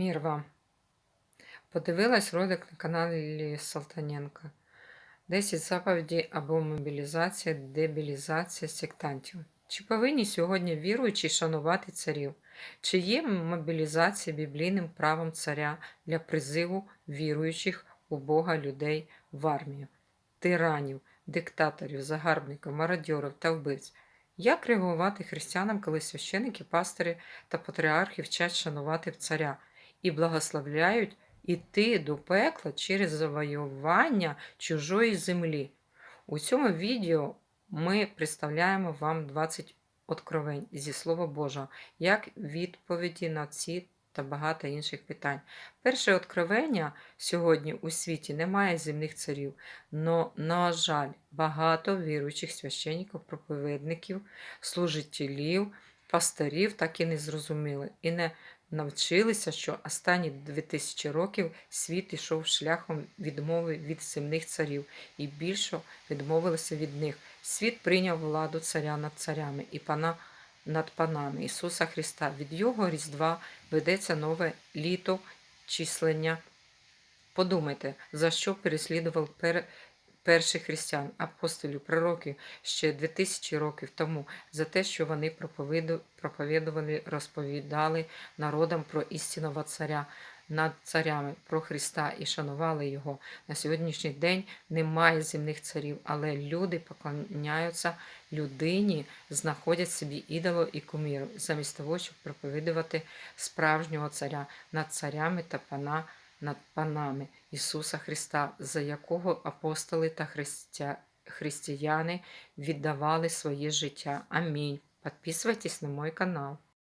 Мір вам. Подивилась ролик на каналі Салтаненка. 10 заповідей або мобілізація, дебілізація сектантів. Чи повинні сьогодні віруючі шанувати царів? Чи є мобілізація біблійним правом царя для призиву віруючих у Бога людей в армію, тиранів, диктаторів, загарбників, мародьорів та вбивць? Як реагувати християнам, коли священики, пастори та патріархи вчать шанувати царя і благословляють іти до пекла через завоювання чужої землі? У цьому відео ми представляємо вам 20 откровень зі Слова Божого, як відповіді на ці та багато інших питань. Перше откровення сьогодні у світі немає земних царів, но, на жаль, багато віруючих священників, проповідників, служителів, пасторів так і не зрозуміли і не навчилися, що останні 2000 років світ ішов шляхом відмови від земних царів і більше відмовилися від них. Світ прийняв владу царя над царями і пана над панами Ісуса Христа. Від Його Різдва ведеться нове літо числення. Подумайте, за що переслідував пер... перших християн, апостолів, пророків ще 2000 років тому, за те, що вони проповідували, розповідали народам про істинного царя над царями, про Христа і шанували Його. На сьогоднішній день немає земних царів, але люди поклоняються людині, знаходять собі ідоло і куміру, замість того, щоб проповідувати справжнього царя над царями та пана над панами Ісуса Христа, за якого апостоли та христя... християни віддавали своє життя. Амінь. Підписуйтесь на мой канал.